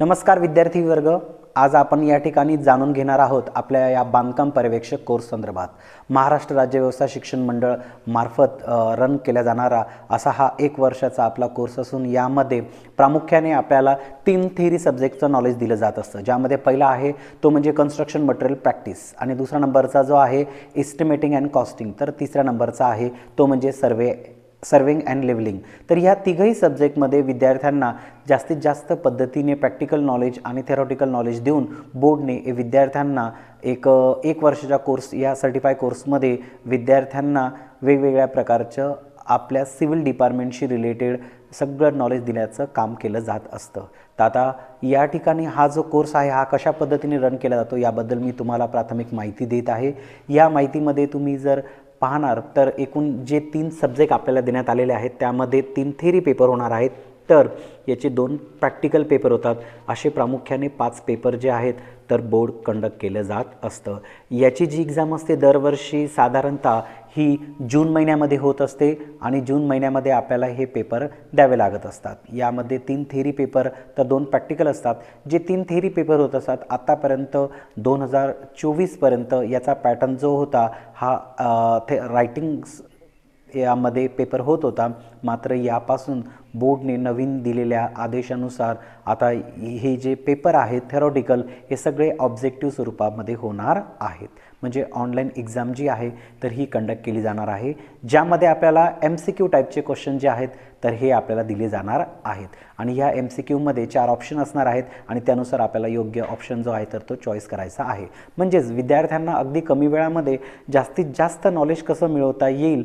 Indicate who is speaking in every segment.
Speaker 1: नमस्कार विद्यार्थी वर्ग. आज आपण या ठिकाणी जाणून घेणार आहोत आपल्या या बांधकाम पर्यवेक्षक कोर्स संदर्भात. महाराष्ट्र राज्य व्यवसाय शिक्षण मंडळ मार्फत रन केला जाणारा असा हा एक वर्षाचा आपला कोर्स असून यामध्ये प्रामुख्याने आपल्याला तीन थेरी सब्जेक्टचं नॉलेज दिलं जात असतं. ज्यामध्ये पहिला आहे तो म्हणजे कन्स्ट्रक्शन मटेरियल प्रॅक्टिस आणि दुसरा नंबरचा जो आहे एस्टिमेटिंग अँड कॉस्टिंग तर तिसऱ्या नंबरचा आहे तो म्हणजे सर्वे सर्विंग अँड लेवलिंग तर ह्या तिघही सब्जेक्टमध्ये विद्यार्थ्यांना जास्तीत जास्त पद्धतीने प्रॅक्टिकल नॉलेज आणि थेरॉटिकल नॉलेज देऊन बोर्डने विद्यार्थ्यांना एक एक वर्षाच्या कोर्स या सर्टिफाय कोर्समध्ये विद्यार्थ्यांना वेगवेगळ्या प्रकारचं आपल्या सिव्हिल डिपार्टमेंटशी रिलेटेड सगळं नॉलेज दिल्याचं काम केलं जात असतं. तर आता या ठिकाणी हा जो कोर्स आहे हा कशा पद्धतीने रन केला जातो याबद्दल मी तुम्हाला प्राथमिक माहिती देत आहे. या माहितीमध्ये तुम्ही जर पाहणार. तर एकूण जे तीन सब्जेक्ट आपल्याला देण्यात आलेले आहेत त्यामध्ये तीन थेरी पेपर होणार आहेत. तर याचे दोन प्रॅक्टिकल पेपर होतात. असे प्रामुख्याने पाच पेपर जे आहेत तर बोर्ड कंडक्ट केलं जात असतं. याची जी एक्झाम असते दरवर्षी साधारणतः ही जून महिन्यामध्ये होत असते आणि जून महिन्यामध्ये आपल्याला हे पेपर द्यावे लागत असतात. यामध्ये तीन थेरी पेपर तर दोन प्रॅक्टिकल असतात. जे तीन थेरी पेपर होत असतात आत्तापर्यंत दोन हजार चोवीसपर्यंत याचा पॅटर्न जो होता हा थे रायटिंग्स यामध्ये पेपर होत होता. मात्र यापासून बोर्डने नवीन दिलेल्या आदेशानुसार आता हे जे पेपर आहेत थेरॉटिकल हे सगळे ऑब्जेक्टिव्ह स्वरूपामध्ये होणार आहेत. म्हणजे ऑनलाईन एक्झाम जी आहे तर ही कंडक्ट केली जाणार आहे. ज्यामध्ये आपल्याला एम सी क्यू टाईपचे क्वेश्चन जे आहेत तर हे आपल्याला दिले जाणार आहेत. आणि ह्या एम सी क्यूमध्ये चार ऑप्शन असणार आहेत आणि त्यानुसार आपल्याला योग्य ऑप्शन जो आहे तर तो चॉईस करायचा आहे. म्हणजेच विद्यार्थ्यांना अगदी कमी वेळामध्ये जास्तीत जास्त नॉलेज कसं मिळवता येईल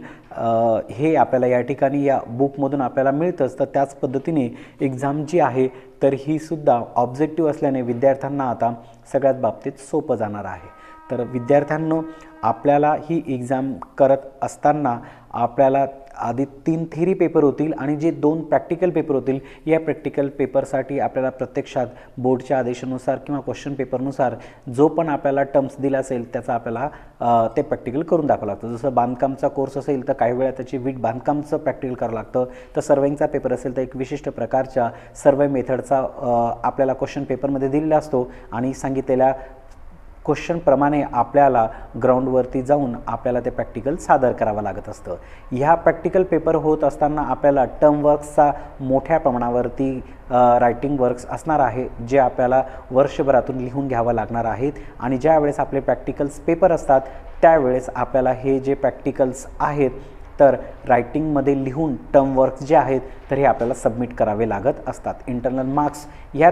Speaker 1: हे आपल्याला या ठिकाणी या बुकमधून आपल्याला मिळतंच. तर त्याच पद्धतीने एक्झाम जी आहे तर ही सुद्धा ऑब्जेक्टिव्ह असल्याने विद्यार्थ्यांना आता सगळ्यात बाबतीत सोपं जाणार आहे. तर विद्यार्थ्यांनो आपल्याला ही एक्झाम करत असताना आपल्याला आधी तीन थेरी पेपर होतील आणि जे दोन प्रॅक्टिकल पेपर होतील या प्रॅक्टिकल पेपरसाठी आपल्याला प्रत्यक्षात बोर्डच्या आदेशानुसार किंवा क्वेश्चन पेपरनुसार जो पण आपल्याला टर्म्स दिला असेल त्याचा आपल्याला ते प्रॅक्टिकल करून दाखवावं लागतं. जसं बांधकामचा कोर्स असेल तर काही वेळा त्याची वीट बांधकामचं प्रॅक्टिकल करावं लागतं. तर सर्वेंगचा पेपर असेल तर एक विशिष्ट प्रकारच्या सर्वे मेथडचा आपल्याला क्वेश्चन पेपरमध्ये दिलेला असतो आणि सांगितलेल्या क्वेश्चनप्रमाणे आपल्याला ग्राउंडवरती जाऊन आपल्याला ते प्रॅक्टिकल सादर करावं लागत असतं. ह्या प्रॅक्टिकल पेपर होत असताना आपल्याला टर्म वर्क्सचा मोठ्या प्रमाणावरती रायटिंग वर्क्स असणार आहे जे आपल्याला वर्षभरातून लिहून घ्यावं लागणार आहेत. आणि ज्यावेळेस आपले प्रॅक्टिकल्स पेपर असतात त्यावेळेस आपल्याला हे जे प्रॅक्टिकल्स आहेत तर रायटिंगमध्ये लिहून टर्म वर्क्स जे आहेत तर हे आपल्याला सबमिट करावे लागत असतात. इंटरनल मार्क्स ह्या